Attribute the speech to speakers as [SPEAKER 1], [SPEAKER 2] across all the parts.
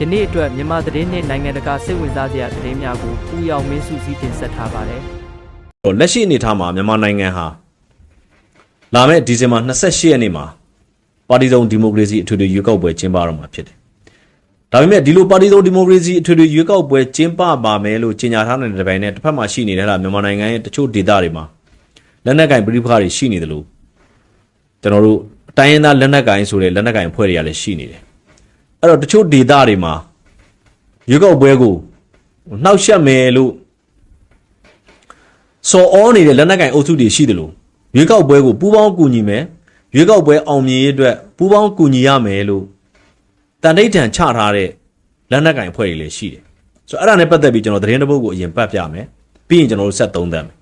[SPEAKER 1] ယနေ့အတွက်မြန်မာသတင်းနှင့်နိုင်ငံတကာစိတ်ဝင်စားစရာသတင်းများကိုပူရောင်မင်းစုစည်းတင်ဆက်ထားပါတယ်
[SPEAKER 2] တော့လက်ရှိအနေအထားမှာမြန်မာနိုင်ငံဟာလာမယ့်ဒီဇင်ဘာ28ရက်နေ့မှာပါတီစုံဒီမိုကရေစီအထွေထွေရွေးကောက်ပွဲကျင်းပတော့မှာဖြစ်တယ်။ဒါပေမဲ့ဒီလိုပါတီစုံဒီမိုကရေစီအထွေထွေရွေးကောက်ပွဲကျင်းပပါမယ်လို့ကြေညာထားတဲ့တစ်ပိုင်းနဲ့တစ်ဖက်မှာရှိနေတဲ့ဟာမြန်မာနိုင်ငံရဲ့တချို့ဒေသတွေမှာလက်နက်ကင်ပြည်ပခါတွေရှိနေတယ်လို့ကျွန်တော်တို့အတိုင်းရင်းသားလက်နက်ကင်ဆိုတဲ့လက်နက်ကင်အဖွဲ့တွေကလည်းရှိနေတယ်။ အဲ့တော့တချို့ဒေသတွေမှာရွေးကောက်ပွဲကိုနှောက်ယှက်မယ်လို့စော်ဩနေတဲ့လက်နက်ကင်အုပ်စုတွေရှိတယ်လို့ရွေးကောက်ပွဲကိုပူးပေါင်းကူညီမယ်ရွေးကောက်ပွဲအောင်မြင်ရေးအတွက်ပူးပေါင်းကူညီရမယ်လို့တန်ဋိဌာန်ချထားတဲ့လက်နက်ကင်အဖွဲ့တွေလည်းရှိတယ်ဆိုတော့အဲ့ဒါနဲ့ပတ်သက်ပြီးကျွန်တော်သတင်းတစ်ပုဒ်ကိုအရင်ပတ်ပြမယ်ပြီးရင်ကျွန်တော်တို့ဆက်သုံးသပ်မယ်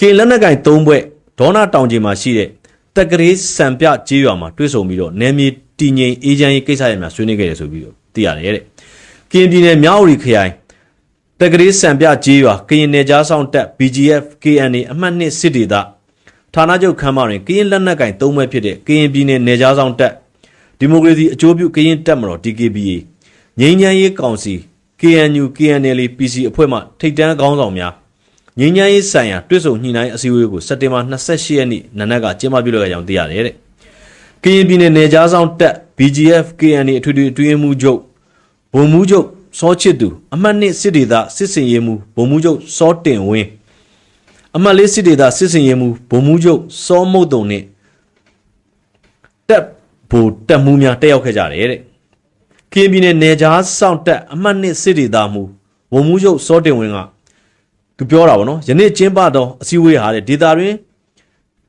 [SPEAKER 2] ကင်လက်နက်ကင်၃ဘွဲ့ဒေါနာတောင်ကြီးမှာရှိတဲ့တက်ကလေးစံပြကြေးရွာမှာတွေ့ဆုံပြီးတော့နယ်မြေ တည်ငြိမ်အေးချမ်းရေးကိစ္စတွေမှာဆွေးနွေးခဲ့တယ်ဆိုပြီးတော့သိရတယ်တဲ့ကင်ပြည်နယ်မြောက်ဥရီခရိုင်တက်ကလေးစံပြကြေးရွာကရင်နယ်ကြားဆောင်တပ် BGF KNA အမှတ်2စစ်ဒေသဌာနချုပ်ခန်းမတွင်ကရင်လက်နက်ကင်၃ဘွဲ့ဖြစ်တဲ့ကရင်ပြည်နယ်နယ်ကြားဆောင်တပ်ဒီမိုကရေစီအကျိုးပြုကရင်တပ်မတော် DKBA ငြိမ်းချမ်းရေးကောင်စီ KNU KNL PC အဖွဲ့မှထိပ်တန်းခေါင်းဆောင်များငြိမ်းချမ်းရေးဆိုင်ရာတွစ်ဆုံညှိနှိုင်းအစည်းအဝေးကိုစက်တင်ဘာ28ရက်နေ့နနက်ကကျင်းပပြုလုပ်ခဲ့ကြောင်းသိရတယ်တဲ့ ကရင်ပြည်နယ်နယ်ကြားဆောင်တပ် BGF KNA အထွေထွေအတွင်းရေးမှူးချုပ်ဗိုလ်မှူးချုပ်စောချစ်သူ အမှတ်2စစ်ဒေသစစ်စင်ရေးမှူးဗိုလ်မှူးချုပ်စောတင်ဝင်းအမှတ်4စစ်ဒေသစစ်စင်ရေးမှူးဗိုလ်မှူးချုပ်စောမုတ်တုံနဲ့တပ်ဗိုလ်တပ်မှူးများတက်ရောက်ခဲ့ကြတယ်တဲ့ကရင်ပြည်နယ်နယ်ကြားစောင့်တပ်အမှတ်2စစ်ဒေသမှူးဗိုလ်မှူးချုပ်စောတင်ဝင်းကသူပြောတာဗောနော်ယနေ့ကျင်းပသောအစည်းအဝေးဟာတဲ့ဒေသတွင်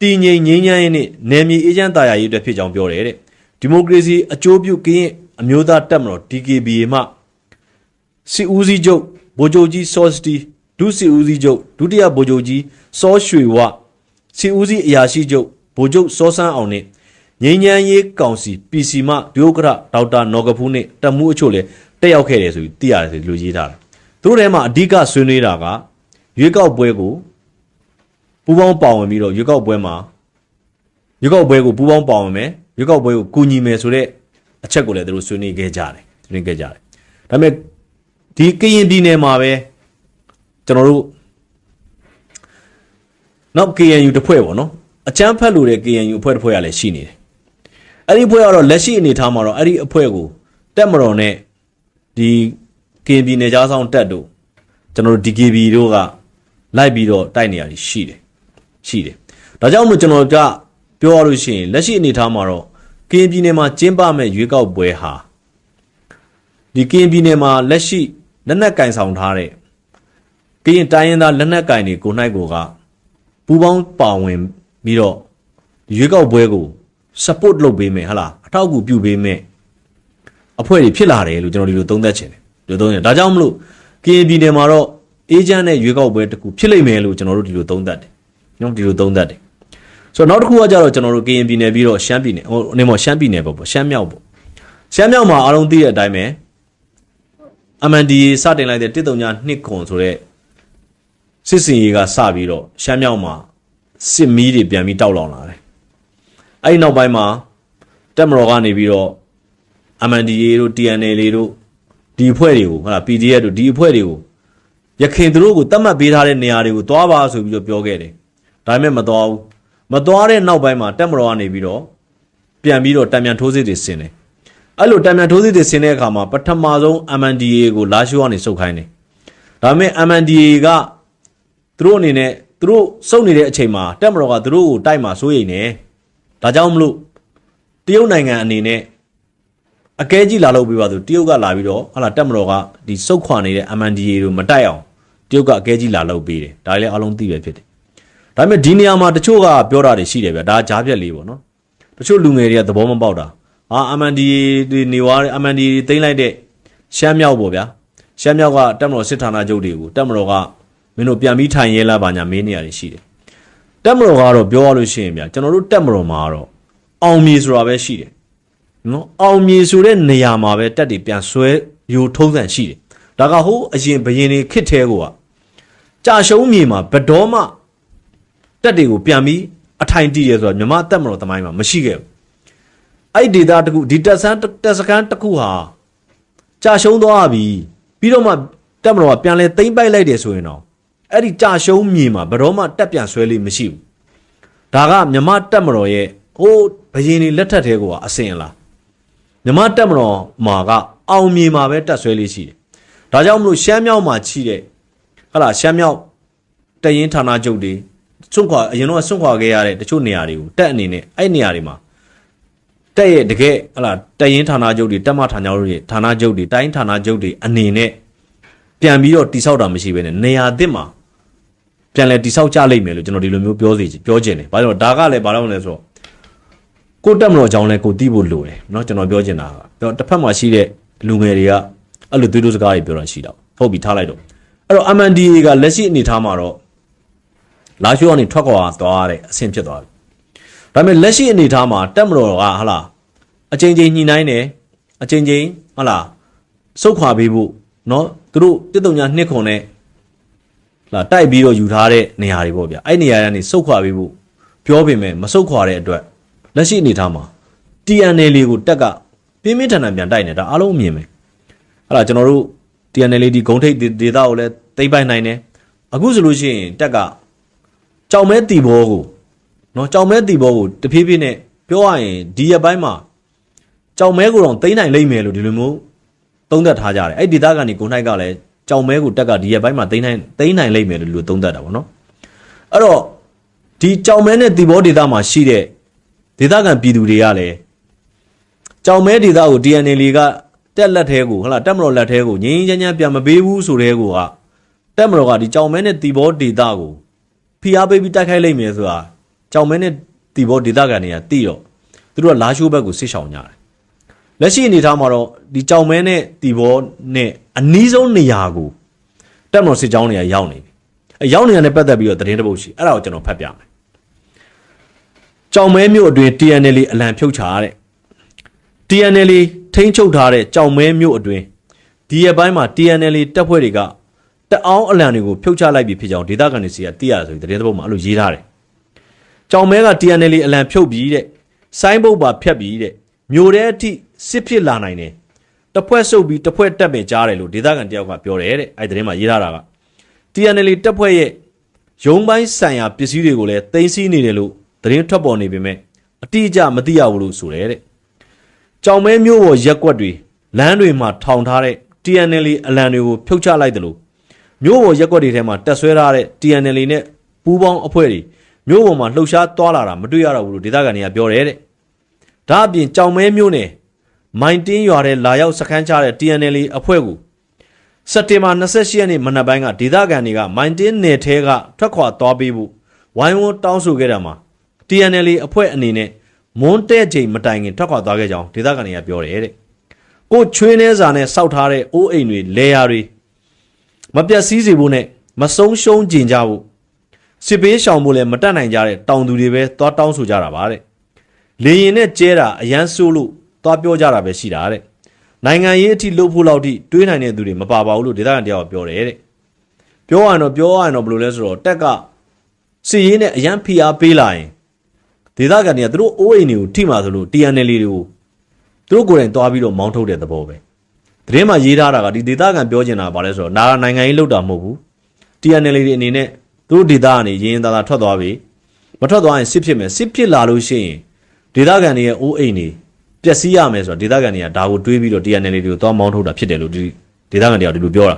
[SPEAKER 2] တည်ငြိမ်ငြိမ်းချမ်းရေးနဲ့နယ်မြေအေးချမ်းသာယာရေးအတွက်ဖြစ်ကြောင်းပြောတယ်တဲ့ဒီမိုကရေစီအကျိုးပြုကရင်အမျိုးသားတပ်မတော် DKBA မှစစ်ဦးစီးချုပ်ဗိုလ်ချုပ်ကြီးစောစတီဒုစစ်ဦးစီးချုပ်ဒုတိယဗိုလ်ချုပ်ကြီးစောရွှေဝစစ်ဦးစီးအရာရှိချုပ်ဗိုလ်ချုပ်စောစန်းအောင်နဲ့ငြိမ်းချမ်းရေးကောင်စီ PC မှဒုဥက္ကဋ္ဌဒေါက်တာနော်ကဖူးနဲ့တပ်မှုအချို့လည်းတက်ရောက်ခဲ့တယ်ဆိုပြီးသိရတယ်ဆိုလို့ရေးထားတယ်သူတို့ထဲမှာအဓိကဆွေးနွေးတာကရွေးကောက်ပွဲကို ပူးပေါင်းပါဝင်ပြီးတော့ရွေးကောက်ပွဲမှာရွေးကောက်ပွဲကိုပူးပေါင်းပါဝင်မယ်ရွေးကောက်ပွဲကိုကူညီမယ်ဆိုတဲ့အချက်ကိုလည်းသူတို့ဆွေးနွေးခဲ့ကြတယ်ဆွေးနွေးခဲ့ကြတယ်ဒါပေမဲ့ဒီကရင်ပြည်နယ်မှာပဲကျွန်တော်တို့နောက် KNU တစ်ဖွဲ့ပေါ့နော်အချမ်းဖက်လို့တဲ့ KNU အဖွဲ့တစ်ဖွဲ့ကလည်းရှိနေတယ်အဲ့ဒီအဖွဲ့ကတော့လက်ရှိအနေအထားမှာတော့အဲ့ဒီအဖွဲ့ကိုတက်မတော်နဲ့ဒီကရင်ပြည်နယ်ကြားဆောင်တက်တို့ကျွန်တော်တို့ DKB တို့ကလိုက်ပြီးတော့တိုက်နေရတယ်ရှိတယ် ရှိတယ်ဒါကြောင့်မို့ကျွန်တော်ကပြောရလို့ရှိရင်လက်ရှိအနေအထားမှာတော့ကရင်ပြည်နယ်မှာကျင်းပမဲ့ရွေးကောက်ပွဲဟာဒီကရင်ပြည်နယ်မှာလက်ရှိလက်နက်ကင်ဆောင်ထားတဲ့ကရင်တိုင်းရင်းသားလက်နက်ကင်တွေကိုနိုင်ကိုကပူပေါင်းပါဝင်ပြီးတော့ရွေးကောက်ပွဲကို support လုပ်ပေးမယ်ဟလားအထောက်အကူပြုပေးမယ်အဖွဲ့တွေဖြစ်လာတယ်လို့ကျွန်တော်ဒီလိုသုံးသပ်ချင်တယ်ဒီလိုသုံးတယ်ဒါကြောင့်မလို့ကရင်ပြည်နယ်မှာတော့အေဂျင့်နဲ့ရွေးကောက်ပွဲတစ်ခုဖြစ်လိမ့်မယ်လို့ကျွန်တော်တို့ဒီလိုသုံးသပ်တယ် နော်ဒီလိုသုံးသပ်တယ်ဆိုတော့နောက်တစ်ခုကကြတော့ကျွန်တော်တို့ကရင်ပြည်နယ်ပြီးတော့ရှမ်းပြည်နယ်ဟိုအနေမောရှမ်းပြည်နယ်ပေါ့ပေါ့ရှမ်းမြောက်ပေါ့ရှမ်းမြောက်မှာအားလုံးသိတဲ့အတိုင်းပဲ MNDA စတင်လိုက်တဲ့139နှစ်ခွန်ဆိုတဲ့စစ်စင်ရေးကစပြီးတော့ရှမ်းမြောက်မှာစစ်မီးတွေပြန်ပြီးတောက်လောင်လာတယ်။အဲဒီနောက်ပိုင်းမှာတက်မတော်ကနေပြီးတော့ MNDA တို့ TNL တို့ဒီအဖွဲ့တွေကိုဟုတ်လား PDF တို့ဒီအဖွဲ့တွေကိုရခင်သူတို့ကိုတတ်မှတ်ပေးထားတဲ့နေရာတွေကိုသွားပါဆိုပြီးတော့ပြောခဲ့တယ်။ ဒါပေမဲ့မသွားဘူး။မသွားတဲ့နောက်ပိုင်းမှာတက်မတော်ကနေပြီးတော့ပြန်ပြီးတော့တံမြန်ထိုးစစ်တွေဆင်တယ်။အဲ့လိုတံမြန်ထိုးစစ်တွေဆင်းတဲ့အခါမှာပထမဆုံး MNDA ကိုလာရှိုးကနေစုပ်ခိုင်းတယ်။ဒါပေမဲ့ MNDA ကသူတို့အနေနဲ့သူတို့စုပ်နေတဲ့အချိန်မှာတက်မတော်ကသူတို့ကိုတိုက်မှာစိုးရိမ်နေ။ဒါကြောင့်မလို့တရုတ်နိုင်ငံအနေနဲ့အကဲကြီးလာလို့ပြပါသူတရုတ်ကလာပြီးတော့ဟာလာတက်မတော်ကဒီစုပ်ခွာနေတဲ့ MNDA တို့မတိုက်အောင်တရုတ်ကအကဲကြီးလာလို့ပေးတယ်။ဒါလည်းအလုံးသိပဲဖြစ်တယ်။ ဒါပေမဲ့ဒီနေရာမှာတချို့ကပြောတာတွေရှိတယ်ဗျ။ဒါကြားပြက်လေးပေါ့နော်။တချို့လူငယ်တွေကသဘောမပေါက်တာဟာ MND တွေနေွား MND တွေတိမ့်လိုက်တဲ့ရှမ်းမြောက်ပေါ့ဗျာရှမ်းမြောက်ကတက်မတော်စစ်ဌာနချုပ်တွေကိုတက်မတော်ကမင်းတို့ပြန်ပြီးထိုင်ရဲလားပါညာမင်းနေရတယ်ရှိတယ်တက်မတော်ကတော့ပြောရလို့ရှိရင်ဗျာကျွန်တော်တို့တက်မတော်မှာကတော့အောင်မြေဆိုတာပဲရှိတယ်နော်အောင်မြေဆိုတဲ့နေရာမှာပဲတက်တွေပြန်ဆွဲယူထုံးစံရှိတယ်ဒါကဟိုးအရင်ဘရင်တွေခစ်သေးကိုကကြာရှုံးမြေမှာဘယ်တော်မှ တက်တွေကိုပြန်ပြီးအထိုင်တည်ရဆိုတော့မြမတက်မတော်တမိုင်းမှာမရှိခဲ့ဘူးအဲ့ဒီဒေတာတစ်ခုဒီတက်ဆန်းတက်စကန်တစ်ခုဟာကြာရှုံးသွားပြီပြီးတော့မှတက်မတော်ကပြန်လဲသိမ့်ပိုက်လိုက်တယ်ဆိုရင်တော့အဲ့ဒီကြာရှုံးမြေမှာဘယ်တော့မှတက်ပြန်ဆွဲလိမ့်မရှိဘူးဒါကမြမတက်မတော်ရဲ့ဟိုးဘယင်းလေးလက်ထက်သေးကအစင်လားမြမတက်မတော်မှာကအောင်မြေမှာပဲတက်ဆွဲလေးရှိတယ်ဒါကြောင့်မလို့ရှမ်းမြောက်မှာချိတဲ့ဟဟလာရှမ်းမြောက်တရင်ဌာနချုပ်တွေ စွန့်ခွာအရင်တော့စွန့်ခွာခဲ့ရတဲ့တချို့နေရာတွေကိုတက်အနေနဲ့အဲ့နေရာတွေမှာ တက်ရဲ့တကယ်ဟလာတရင်ဌာနချုပ်တွေတက်မဌာနချုပ်တွေဌာနချုပ်တွေတိုင်းဌာနချုပ်တွေအနေနဲ့ပြန်ပြီးတော့တိဆောက်တာမရှိဘဲနဲ့နေရာအသစ်မှာပြန်လဲတိဆောက်ကြလိမ့်မယ်လို့ကျွန်တော်ဒီလိုမျိုးပြောစီပြောချင်တယ်။ဘာလို့လဲဒါကလည်းဘာလို့လဲဆိုတော့ကိုတက်မတော်ကြောင်းလဲကိုတီးဖို့လိုတယ်เนาะကျွန်တော်ပြောချင်တာကပြောတစ်ဖက်မှာရှိတဲ့လူငယ်တွေကအဲ့လိုသွေးတိုးစကားတွေပြောတာရှိတော့ဟုတ်ပြီထားလိုက်တော့အဲ့တော့ MNDA ကလက်ရှိအနေထားမှာတော့ လာရှိုးကနေထွက်ခွာသွားတဲ့အဆင့်ဖြစ်သွားပြီ ဒါပေမဲ့လက်ရှိအနေအထားမှာတက်မတော်ကဟလာအချိန်ချင်းညှိနှိုင်းတယ်အချိန်ချင်းဟလာစုတ်ခွာပေးဖို့เนาะသူတို့တစ်တုံညာနှစ်ခွန်နဲ့လာတိုက်ပြီးတော့ယူထားတဲ့နေရာတွေပေါ့ဗျအဲ့နေရာကနေစုတ်ခွာပေးဖို့ပြောပေမဲ့မစုတ်ခွာတဲ့အတွက်လက်ရှိအနေအထားမှာ TNL လေးကိုတက်ကပြင်းပြင်းထန်ထန်ပြန်တိုက်နေတာအားလုံးအမြင်ပဲဟလာကျွန်တော်တို့ TNL ဒီဂုံထိတ်ဒေတာကိုလည်းသိမ့်ပိုက်နိုင်တယ်အခုဆိုလို့ရှိရင်တက်က ကြောင်မဲတီဘောကိုနော်ကြောင်မဲတီဘောကိုတဖြည်းဖြည်းနဲ့ပြောရရင်ဒီရက်ပိုင်းမှာကြောင်မဲကိုတော့သိမ်းနိုင်လိမ့်မယ်လို့ဒီလိုမျိုးသုံးသပ်ထားကြတယ်အဲ့ဒီဒေသကနေကိုနိုင်ကလည်းကြောင်မဲကိုတက်ကဒီရက်ပိုင်းမှာသိမ်းနိုင်သိမ်းနိုင်လိမ့်မယ်လို့ဒီလိုသုံးသပ်တာပေါ့နော်အဲ့တော့ဒီကြောင်မဲနဲ့တီဘောဒေသမှာရှိတဲ့ဒေသခံပြည်သူတွေကလည်းကြောင်မဲဒေသကို DNL ကတက်လက်သေးကိုဟလာတက်မတော်လက်သေးကိုငင်းငင်းချမ်းချမ်းပြန်မပေးဘူးဆိုတဲ့ကိုကတက်မတော်ကဒီကြောင်မဲနဲ့တီဘောဒေသကို ဖိအားပေးပြီးတိုက်ခိုက်လိမ့်မယ်ဆိုတာကြောင်မဲနဲ့တီဘောဒေသခံတွေကတီးတော့သူတို့ကလာရှိုးဘက်ကိုဆစ်ဆောင်ကြတယ်လက်ရှိအနေထားမှာတော့ဒီကြောင်မဲနဲ့တီဘောနဲ့အနီးဆုံးနေရာကိုတက်မတော်စစ်ကြောင်းတွေကရောက်နေပြီအဲရောက်နေရတဲ့ပတ်သက်ပြီးတော့သတင်းတစ်ပုဒ်ရှိအဲ့ဒါကိုကျွန်တော်ဖတ်ပြမယ်ကြောင်မဲမြို့အတွင်း TNL အလံဖြုတ်ချတဲ့ TNL ထိန်းချုပ်ထားတဲ့ကြောင်မဲမြို့အတွင်းဒီရက်ပိုင်းမှာ TNL တပ်ဖွဲ့တွေက တအောင်းအလံတွေကိုဖြုတ်ချလိုက်ပြီဖြစ်ကြောင်းဒေသခံတွေစီကသိရတယ်ဆိုပြီးသတင်းတစ်ပုဒ်မှာအဲ့လိုရေးထားတယ်ကြောင်မဲက TNL အလံဖြုတ်ပြီးတဲ့ဆိုင်းဘုတ်ပါဖြတ်ပြီးတဲ့မျိုးတဲ့အထိစစ်ဖြစ်လာနိုင်တယ်တစ်ဖွဲ့ဆုပ်ပြီးတစ်ဖွဲ့တက်ပင်ကြားတယ်လို့ဒေသခံတယောက်ကပြောတယ်တဲ့အဲ့ဒီသတင်းမှာရေးထားတာက TNL တပ်ဖွဲ့ရဲ့ရုံးပိုင်းဆိုင်ရာပစ္စည်းတွေကိုလည်းတင်စီနေတယ်လို့သတင်းထွက်ပေါ်နေပေမဲ့အတိအကျမသိရဘူးလို့ဆိုတယ်တဲ့ကြောင်မဲမျိုးပေါ်ရက်ကွက်တွေလမ်းတွေမှာထောင်ထားတဲ့ TNL အလံတွေကိုဖြုတ်ချလိုက်တယ်လို့ မျိုးပေါ်ရက်ကွက်တွေထဲမှာတက်ဆွဲထားတဲ့ TNL နဲ့ပူးပေါင်းအဖွဲ့တွေမြို့ပေါ်မှာလှုပ်ရှားသွားလာတာမတွေ့ရတော့ဘူးလို့ဒေသခံတွေကပြောတယ်တဲ့။ဒါအပြင်ကြောင်မဲမြို့နယ်မိုင်တင်းရွာတဲ့လာရောက်စခန်းချတဲ့ TNL အဖွဲ့ကိုစက်တင်ဘာ28ရက်နေ့မနက်ပိုင်းကဒေသခံတွေကမိုင်တင်းနယ်ထဲကထွက်ခွာသွားပေးဖို့ဝိုင်းဝန်းတောင်းဆိုခဲ့တာမှာ TNL အဖွဲ့အနေနဲ့မွန်းတဲ့ချိန်မတိုင်ခင်ထွက်ခွာသွားခဲ့ကြောင်းဒေသခံတွေကပြောတယ်တဲ့။ကိုချွေးနှဲစာနဲ့စောက်ထားတဲ့အိုးအိမ်တွေလဲယာတွေ မပြတ်စည်းစေဖို့နဲ့မဆုံးရှုံးကျင်ကြဖို့စစ်ပေးရှောင်ဖို့လည်းမတတ်နိုင်ကြတဲ့တောင်သူတွေပဲသွားတောင်းဆိုကြတာပါတဲ့လေရင်နဲ့ကျဲတာအရန်ဆိုးလို့သွားပြောကြတာပဲရှိတာတဲ့နိုင်ငံရေးအထိလှုပ်ဖို့လောက်ထိတွေးနိုင်တဲ့သူတွေမပါပါဘူးလို့ဒေသခံတယောက်ကပြောတယ်တဲ့ပြောရရင်တော့ပြောရရင်တော့ဘယ်လိုလဲဆိုတော့တက်ကစစ်ရေးနဲ့အရန်ဖိအားပေးလာရင်ဒေသခံတွေကသူတို့အိုးအိမ်တွေကိုထိမှဆိုလို့ TNL တွေကိုသူတို့ကိုယ်တိုင်သွားပြီးတော့မောင်းထုတ်တဲ့သဘောပဲ သတင်းမှာရေးထားတာကဒီဒေသခံပြောချင်တာဗာလဲဆိုတော့နာနိုင်ငံရေးလှုပ်တာမဟုတ်ဘူး TNL တွေအနေနဲ့သူတို့ဒေသကနေရင်းရင်သာသာထွက်သွားပြီမထွက်သွားရင်စစ်ဖြစ်မယ်စစ်ဖြစ်လာလို့ရှိရင်ဒေသခံတွေရဲ့အိုးအိမ်တွေပျက်စီးရမယ်ဆိုတော့ဒေသခံတွေကဒါကိုတွေးပြီးတော့ TNL တွေကိုသွားမောင်းထုတ်တာဖြစ်တယ်လို့ဒီဒေသခံတွေကဒီလိုပြောတာ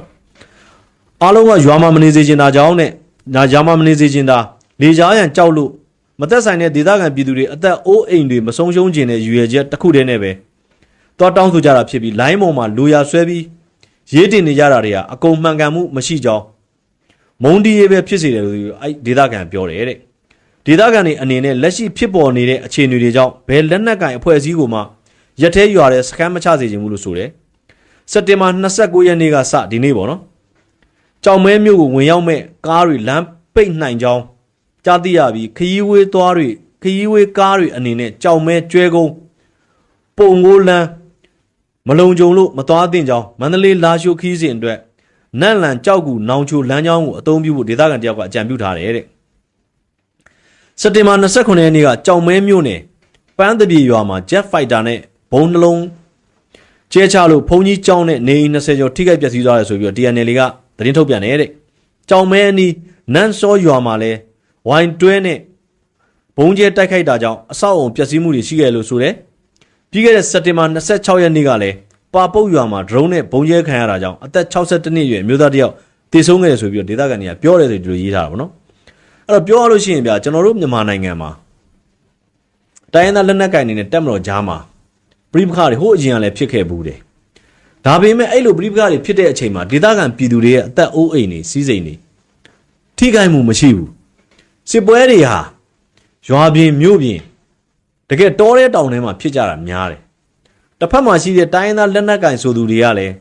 [SPEAKER 2] အားလုံးကရွာမှာမနေစေချင်တာကြောင့်နဲ့ညာရွာမှာမနေစေချင်တာလေကြားရန်ကြောက်လို့မသက်ဆိုင်တဲ့ဒေသခံပြည်သူတွေအသက်အိုးအိမ်တွေမဆုံးရှုံးခြင်းတဲ့ရွေချက်တစ်ခုတည်းနဲ့ပဲ သွားတောင်းဆိုကြတာဖြစ်ပြီးလိုင်းပေါ်မှာလူရဆွဲပြီးရေးတင်နေကြတာတွေကအကုန်မှန်ကန်မှုမရှိကြောင်းမုံဒီရေးပဲဖြစ်စေတယ်လို့အဲ့ဒေသခံပြောတယ်တဲ့ဒေသခံတွေအနေနဲ့လက်ရှိဖြစ်ပေါ်နေတဲ့အခြေအနေတွေကြောင့်ဘယ်လက်နက်ကင်အဖွဲ့အစည်းကိုမှရက်သေးရွာတဲ့စခန်းမချစေချင်ဘူးလို့ဆိုတယ်စက်တင်ဘာ29ရက်နေ့ကစဒီနေ့ပေါ့နော်ကြောင်မဲမြို့ကိုဝင်ရောက်မဲ့ကားတွေလမ်းပိတ်နိုင်ကြောင်းကြားသိရပြီးခရီးဝေးသွားတွေခရီးဝေးကားတွေအနေနဲ့ကြောင်မဲကျွဲကုန်းပုံကိုလန်း မလုံကြုံလို့မသွားသင့်ကြောင်းမန္တလေးလာရှိုခီးစဉ်အတွက်နန့်လန်ကြောက်ကူနောင်ချိုလမ်းကြောင်းကိုအသုံးပြုဖို့ဒေသခံတယောက်ကအကြံပြုထားတယ်တဲ့စက်တင်ဘာ29ရက်နေ့ကကြောင်မဲမြို့နယ်ပန်းတပြေရွာမှာ Jet Fighter နဲ့ဘုံနှလုံးကျဲချလို့ဘုံကြီးကျောင်းနဲ့နေအိမ်20ကျော်ထိခိုက်ပျက်စီးသွားတယ်ဆိုပြီးတော့ TNL ကသတင်းထုတ်ပြန်တယ်တဲ့ကြောင်မဲအနီးနန်းစောရွာမှာလဲဝိုင်တွဲနဲ့ဘုံကျဲတိုက်ခိုက်တာကြောင့်အဆောက်အုံပျက်စီးမှုတွေရှိခဲ့လို့ဆိုတယ် ပြီးခဲ့တဲ့စက်တင်ဘာ26ရက်နေ့ကလည်းပါပုတ်ရွာမှာ drone နဲ့ဘုံကျဲခံရတာကြောင့်အသက်62နှစ်အရွယ်အမျိုးသားတစ်ယောက်တည်ဆုံးခဲ့တယ်ဆိုပြီးတော့ဒေသခံတွေကပြောတယ်ဆိုပြီးဒီလိုရေးထားတာပေါ့နော်အဲ့တော့ပြောရလို့ရှိရင်ဗျာကျွန်တော်တို့မြန်မာနိုင်ငံမှာတိုင်းရင်းသားလက်နက်ကင်တွေနဲ့တက်မတော်ကြားမှာပြိပခါတွေဟိုးအရင်ကလည်းဖြစ်ခဲ့ဘူးတယ်ဒါပေမဲ့အဲ့လိုပြိပခါတွေဖြစ်တဲ့အချိန်မှာဒေသခံပြည်သူတွေရဲ့အသက်အိုးအိမ်တွေစီးစိမ်တွေထိခိုက်မှုမရှိဘူးစစ်ပွဲတွေဟာရွာပြင်မြို့ပြင် တကယ်တောတဲ့တောင်ထဲမှာဖြစ်ကြတာများတယ်တစ်ဖက်မှာရှိတဲ့တိုင်းရင်းသားလက်နက်ကင်ဆိုသူတွေကလည်း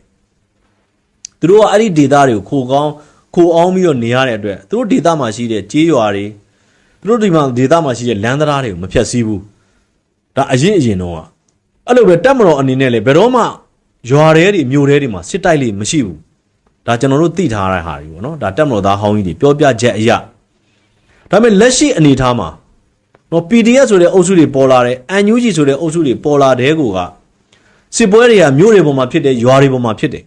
[SPEAKER 2] သူတို့ကအဲ့ဒီဒေသတွေကိုခိုကောင်းခိုအောင်ပြီးတော့နေရတဲ့အတွက်သူတို့ဒေသမှာရှိတဲ့ကြေးရွာတွေသူတို့ဒီမှာဒေသမှာရှိတဲ့လမ်းသရားတွေကိုမဖျက်ဆီးဘူးဒါအရင်အရင်တော့ကအဲ့လိုပဲတက်မတော်အနေနဲ့လည်းဘယ်တော့မှရွာတွေတွေမြို့တွေတွေမှာစစ်တိုက်လေးမရှိဘူးဒါကျွန်တော်တို့သိထားရတဲ့ဟာတွေပေါ့နော်ဒါတက်မတော်သားဟောင်းကြီးတွေပြောပြချက်အရာဒါပေမဲ့လက်ရှိအနေအထားမှာ နော် PDF ဆိုတဲ့အုပ်စုတွေပေါ်လာတယ် NUG ဆိုတဲ့အုပ်စုတွေပေါ်လာတဲ့ကိုကစစ်ပွဲတွေကမြို့တွေပေါ်မှာဖြစ်တယ်ရွာတွေပေါ်မှာဖြစ်တယ်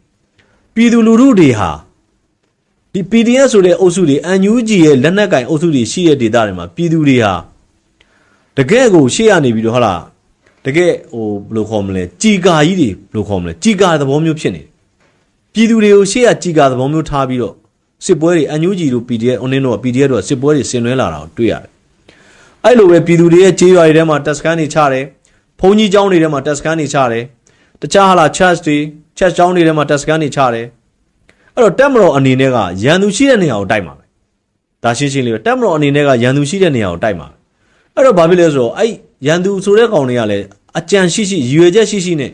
[SPEAKER 2] ပြည်သူလူထုတွေဟာဒီ PDF ဆိုတဲ့အုပ်စုတွေ NUG ရဲ့လက်နက်ကင်အုပ်စုတွေရှိတဲ့ဒေသတွေမှာပြည်သူတွေဟာတကယ့်ကိုရှေ့ရနေပြီးတော့ဟာလားတကယ်ဟိုဘယ်လိုခေါ်မလဲជីကာကြီးတွေဘယ်လိုခေါ်မလဲជីကာသဘောမျိုးဖြစ်နေတယ်ပြည်သူတွေကိုရှေ့ရជីကာသဘောမျိုးထားပြီးတော့စစ်ပွဲတွေ NUG တို့ PDF အွန်လင်းတို့ PDF တို့စစ်ပွဲတွေဆင်နွှဲလာတာကိုတွေ့ရတယ် အဲ့လိုပဲပြည်သူတွေရဲ့ကြေးရွာတွေထဲမှာတက်စကန်တွေချတယ်ဘုံကြီးကျောင်းတွေထဲမှာတက်စကန်တွေချတယ်တခြားဟာလား church တွေ church ကျောင်းတွေထဲမှာတက်စကန်တွေချတယ်အဲ့တော့တက်မတော်အနေနဲ့ကရန်သူရှိတဲ့နေရာကိုတိုက်မှာပဲဒါရှင်းရှင်းလေးပဲတက်မတော်အနေနဲ့ကရန်သူရှိတဲ့နေရာကိုတိုက်မှာပဲအဲ့တော့ဘာဖြစ်လဲဆိုတော့အဲ့ရန်သူဆိုတဲ့ကောင်တွေကလည်းအကြံရှိရှိရည်ရွယ်ချက်ရှိရှိနဲ့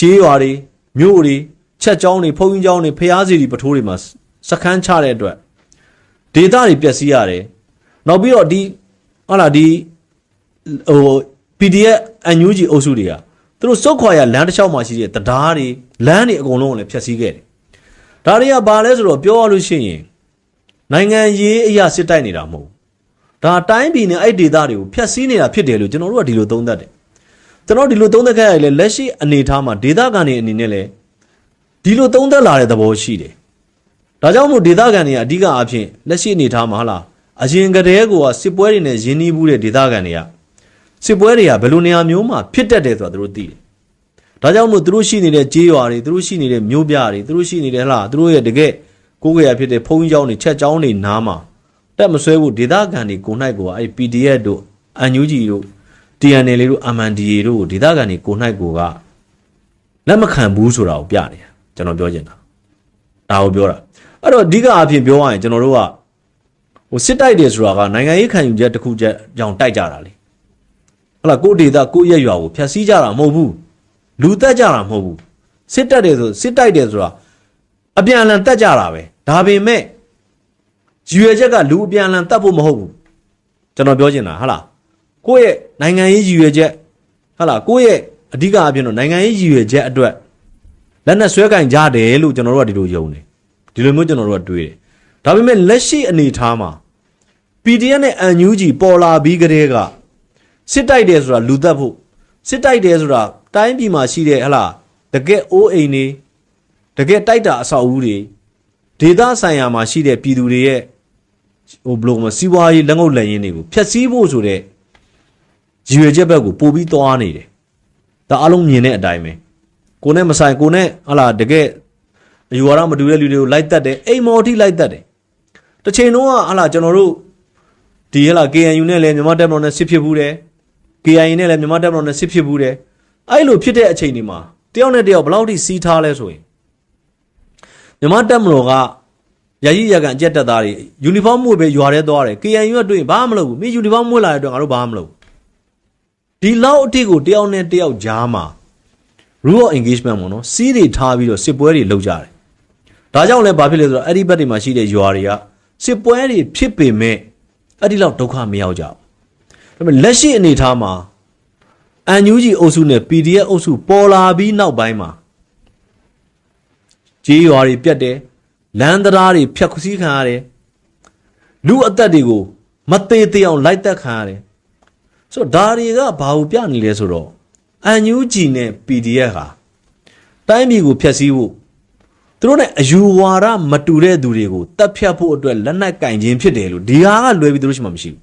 [SPEAKER 2] ကြေးရွာတွေမြို့တွေချက်ကျောင်းတွေဖုံးကြီးကျောင်းတွေဖျားစီတွေပထိုးတွေမှာစခန်းချတဲ့အတွက်ဒေသတွေပျက်စီးရတယ်နောက်ပြီးတော့ဒီ ဟာလာဒီဟို PDF အန်ယူဂျီအုပ်စုတွေကသူတို့စုတ်ခွာရလမ်းတစ်လျှောက်မှာရှိတဲ့တရားတွေလမ်းတွေအကုန်လုံးကိုလည်းဖျက်ဆီးခဲ့တယ်ဒါတွေကဘာလဲဆိုတော့ပြောရလို့ရှိရင်နိုင်ငံရေးအရာစစ်တိုက်နေတာမဟုတ်ဘူးဒါတိုင်းပြည်နဲ့အဲ့ဒေသတွေကိုဖျက်ဆီးနေတာဖြစ်တယ်လို့ကျွန်တော်တို့ကဒီလိုသုံးသပ်တယ်ကျွန်တော်ဒီလိုသုံးသပ်ခဲ့ရလေလက်ရှိအနေအထားမှာဒေသခံတွေအနေနဲ့လည်းဒီလိုသုံးသပ်လာတဲ့သဘောရှိတယ်ဒါကြောင့်မို့ဒေသခံတွေကအဓိကအားဖြင့်လက်ရှိအနေအထားမှာဟာလား အရင်ကတည်းကစစ်ပွဲတွေနဲ့ရင်းနှီးမှုတဲ့ဒေသခံတွေကစစ်ပွဲတွေကဘယ်လိုနေရာမျိုးမှာဖြစ်တတ်တယ်ဆိုတာသူတို့သိတယ်ဒါကြောင့်မို့သူတို့ရှိနေတဲ့ကြေးရွာတွေသူတို့ရှိနေတဲ့မြို့ပြတွေသူတို့ရှိနေတဲ့ဟလားသူတို့ရဲ့တကယ်ကိုယ်ကြရဖြစ်တဲ့ဖုံးကြီးကျောင်းတွေချက်ကျောင်းတွေနားမှာတက်မဆွဲဖို့ဒေသခံတွေကိုနိုင်ကိုကအဲ့ PDF တို့ UNG တို့ TNL တို့ MNDA တို့ကိုဒေသခံတွေကိုနိုင်ကိုကလက်မခံဘူးဆိုတာကိုပြနေတာကျွန်တော်ပြောချင်တာဒါကိုပြောတာအဲ့တော့အဓိကအဖြစ်ပြောရရင်ကျွန်တော်တို့က ဟိုစစ်တိုက်တယ်ဆိုတာကနိုင်ငံရေးခံယူချက်တစ်ခုချက်ကြောင်တိုက်ကြတာလေဟုတ်လားကိုယ့်ဒေသကိုယ့်ရက်ရွာကိုဖျက်ဆီးကြတာမဟုတ်ဘူးလူတက်ကြတာမဟုတ်ဘူးစစ်တက်တယ်ဆိုစစ်တိုက်တယ်ဆိုတာအပြန်အလှန်တက်ကြတာပဲဒါပေမဲ့ရည်ရွယ်ချက်ကလူအပြန်အလှန်တက်ဖို့မဟုတ်ဘူးကျွန်တော်ပြောချင်တာဟုတ်လားကိုယ့်ရဲ့နိုင်ငံရေးရည်ရွယ်ချက်ဟုတ်လားကိုယ့်ရဲ့အဓိကအပြင်တော့နိုင်ငံရေးရည်ရွယ်ချက်အတွက်လက်နဲ့ဆွဲကင်ကြတယ်လို့ကျွန်တော်တို့ကဒီလိုယုံတယ်ဒီလိုမျိုးကျွန်တော်တို့ကတွေးတယ် ဒါပေမဲ့လက်ရှိအနေအထားမှာ PDF နဲ့ UNG ပေါ်လာပြီးကတည်းကစစ်တိုက်တယ်ဆိုတာလူသက်ဖို့စစ်တိုက်တယ်ဆိုတာတိုင်းပြည်မှာရှိတဲ့ဟလာတကယ်အိုးအိမ်တွေတကယ်တိုက်တာအဆောက်အဦတွေဒေသဆိုင်ရာမှာရှိတဲ့ပြည်သူတွေရဲ့ဟိုဘလို့မစီးပွားရေးလက်ငုပ်လက်ရင်းတွေကိုဖျက်ဆီးဖို့ဆိုတဲ့ရည်ရွယ်ချက်ဘက်ကိုပို့ပြီးသွားနေတယ်ဒါအလုံးမြင်တဲ့အတိုင်းပဲကိုနဲ့မဆိုင်ကိုနဲ့ဟလာတကယ်အယူဝါဒမတူတဲ့လူတွေကိုလိုက်တက်တယ်အိမ်မော်ထိလိုက်တက်တယ် တစ်ချိန်လုံးကဟလာကျွန်တော်တို့ဒီဟလာ KNU နဲ့လည်းမြန်မာတပ်မတော်နဲ့စစ်ဖြစ်ဘူးတယ် KIA နဲ့လည်းမြန်မာတပ်မတော်နဲ့စစ်ဖြစ်ဘူးတယ်အဲ့လိုဖြစ်တဲ့အချိန်ဒီမှာတယောက်နဲ့တယောက်ဘယ်လောက်ထိစီးထားလဲဆိုရင်မြန်မာတပ်မတော်ကရည်ရည်ရကန်အကြက်တက်သားတွေယူနီဖောင်းမွေပဲရွာထဲသွားတယ် KNU ကတွေ့ရင်ဘာမှမလုပ်ဘူးမင်းယူနီဖောင်းမွေလာတဲ့အတွက်ငါတို့ဘာမှမလုပ်ဒီလောက်အထိကိုတယောက်နဲ့တယောက်ကြားမှာ rule of engagement ပေါ့နော်စီးတွေထားပြီးတော့စစ်ပွဲတွေလုပ်ကြတယ်ဒါကြောင့်လည်းဘာဖြစ်လဲဆိုတော့အဲ့ဒီဘက်တွေမှာရှိတဲ့ရွာတွေက စစ်ပွဲတွေဖြစ်ပေမဲ့အဲ့ဒီလောက်ဒုက္ခမရောက်ကြဘူးဒါပေမဲ့လက်ရှိအနေအထားမှာအန်ယူဂျီအုပ်စုနဲ့ PDF အုပ်စုပေါ်လာပြီးနောက်ပိုင်းမှာကြေးရွာတွေပြတ်တယ်လမ်းတရားတွေဖြတ်ခစီးခံရတယ်လူအသက်တွေကိုမသေးသေးအောင်လိုက်တက်ခံရတယ်ဆိုတော့ဒါတွေကဘာကိုပြနေလဲဆိုတော့အန်ယူဂျီနဲ့ PDF ဟာတိုင်းပြည်ကိုဖျက်ဆီးဖို့ သူတို့ ਨੇ အယူဝါဒမတူတဲ့သူတွေကိုတတ်ဖြတ်ဖို့အတွက်လက်နက်ကင်ခြင်းဖြစ်တယ်လို့ဒီဟာကလွယ်ပြီးသူတို့ရှိမှမရှိဘူး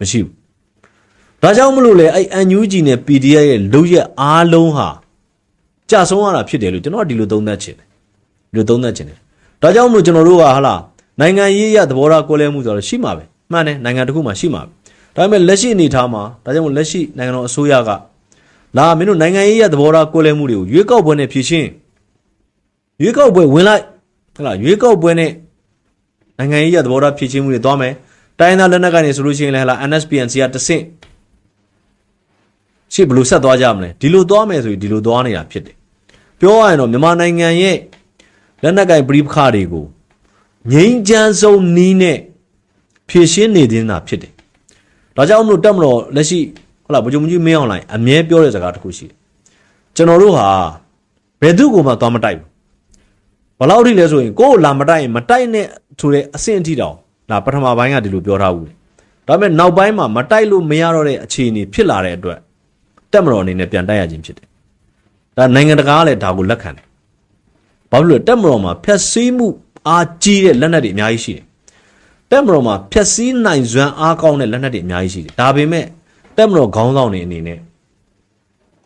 [SPEAKER 2] မရှိဘူးဒါကြောင့်မလို့လေအဲ့ NUG နဲ့ PDF ရဲ့လုံရက်အားလုံးဟာကြာဆုံးရတာဖြစ်တယ်လို့ကျွန်တော်ကဒီလိုသုံးသပ်ချင်တယ်ဒီလိုသုံးသပ်ချင်တယ်ဒါကြောင့်မလို့ကျွန်တော်တို့ကဟာလာနိုင်ငံရေးရသဘောထားကိုယ်လဲမှုဆိုတော့ရှိမှာပဲမှန်တယ်နိုင်ငံတစ်ခုမှာရှိမှာပဲဒါပေမဲ့လက်ရှိအနေအထားမှာဒါကြောင့်မလို့လက်ရှိနိုင်ငံတော်အစိုးရကလာမင်းတို့နိုင်ငံရေးရသဘောထားကိုယ်လဲမှုတွေကိုရွေးကောက်ပွဲနဲ့ဖြည့်ရှင်း ရွေးကောက်ပွဲဝင်လိုက်ဟုတ်လားရွေးကောက်ပွဲနဲ့နိုင်ငံရေးရသဘောထားဖြည့်ရှင်းမှုတွေသွားမယ်တိုင်းသားလက်နက်ကနေဆိုလို့ရှိရင်လည်းဟလာ NSPNC ကတဆင့်ရှေ့ဘယ်လိုဆက်သွားကြမလဲဒီလိုသွားမယ်ဆိုရင်ဒီလိုသွားနေတာဖြစ်တယ်ပြောရရင်တော့မြန်မာနိုင်ငံရဲ့လက်နက်ကင်ပရိပခတွေကိုငြိမ်းချမ်းဆုံးနီးနဲ့ဖြည့်ရှင်းနေသေးတာဖြစ်တယ်ဒါကြောင့်မလို့တက်မလို့လက်ရှိဟုတ်လားဗိုလ်ချုပ်မကြီးမင်းအောင်လိုင်းအမြဲပြောတဲ့စကားတစ်ခုရှိတယ်ကျွန်တော်တို့ဟာဘယ်သူ့ကိုမှသွားမတိုက်ဘူး ဘယ်လောက်ထိလဲဆိုရင်ကိုယ်လာမတိုက်ရင်မတိုက်နဲ့ဆိုတဲ့အဆင့်အထိတောင်ဒါပထမပိုင်းကဒီလိုပြောထားဘူးဒါပေမဲ့နောက်ပိုင်းမှာမတိုက်လို့မရတော့တဲ့အခြေအနေဖြစ်လာတဲ့အတွက်တက်မတော်အနေနဲ့ပြန်တိုက်ရခြင်းဖြစ်တယ်ဒါနိုင်ငံတကာကလည်းဒါကိုလက်ခံတယ်ဘာဖြစ်လို့လဲတက်မတော်မှာဖျက်ဆီးမှုအားကြီးတဲ့လက်နက်တွေအများကြီးရှိတယ်တက်မတော်မှာဖျက်ဆီးနိုင်စွမ်းအားကောင်းတဲ့လက်နက်တွေအများကြီးရှိတယ်ဒါပေမဲ့တက်မတော်ခေါင်းဆောင်တွေအနေနဲ့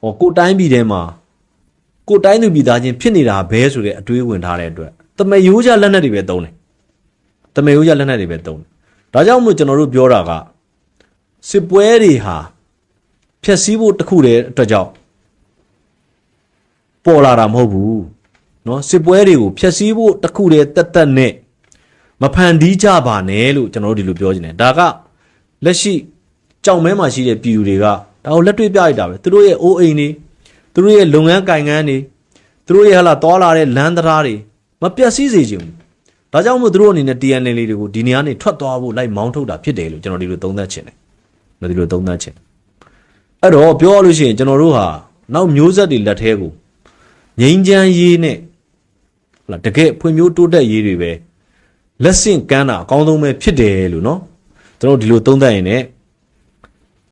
[SPEAKER 2] ဟောကိုယ်တိုင်းပြည်ထဲမှာ ကိုယ်တိုင်းသူပြည်သားချင်းဖြစ်နေတာဘဲဆိုတဲ့အတွေးဝင်ထားတဲ့အတွက်တမယိုးကြလက်နက်တွေပဲသုံးတယ်တမယိုးကြလက်နက်တွေပဲသုံးတယ်ဒါကြောင့်မို့ကျွန်တော်တို့ပြောတာကစစ်ပွဲတွေဟာဖျက်ဆီးဖို့တခုတည်းအတွက်ကြောင့်ပေါ်လာတာမဟုတ်ဘူးเนาะစစ်ပွဲတွေကိုဖျက်ဆီးဖို့တခုတည်းတက်တက်နဲ့မဖန်တီးကြပါနဲ့လို့ကျွန်တော်တို့ဒီလိုပြောချင်တယ်ဒါကလက်ရှိကြောင်မဲမှာရှိတဲ့ပြည်သူတွေကဒါကိုလက်တွေ့ပြလိုက်တာပဲသူတို့ရဲ့အိုးအိမ်တွေ သူတို့ရဲ့လုပ်ငန်းကိုင်ငန်းတွေသူတို့ရဲ့ဟလာတော်လာတဲ့လမ်းတရားတွေမပျက်စီးစေချင်ဘူးဒါကြောင့်မို့သူတို့အနေနဲ့ TNL လေးတွေကိုဒီနေရာနေထွက်သွားဖို့လိုက်မောင်းထုတ်တာဖြစ်တယ်လို့ကျွန်တော်ဒီလိုသုံးသပ်ချင်တယ်။ဒီလိုသုံးသပ်ချင်တယ်။အဲ့တော့ပြောရလို့ရှိရင်ကျွန်တော်တို့ဟာနောက်မျိုးဆက်တွေလက်ထဲကိုငိမ့်ချမ်းရေးနဲ့ဟလာတကယ်ဖွံ့ဖြိုးတိုးတက်ရေးတွေပဲလက်ဆင့်ကမ်းတာအကောင်းဆုံးပဲဖြစ်တယ်လို့နော်ကျွန်တော်တို့ဒီလိုသုံးသပ်ရင်လည်း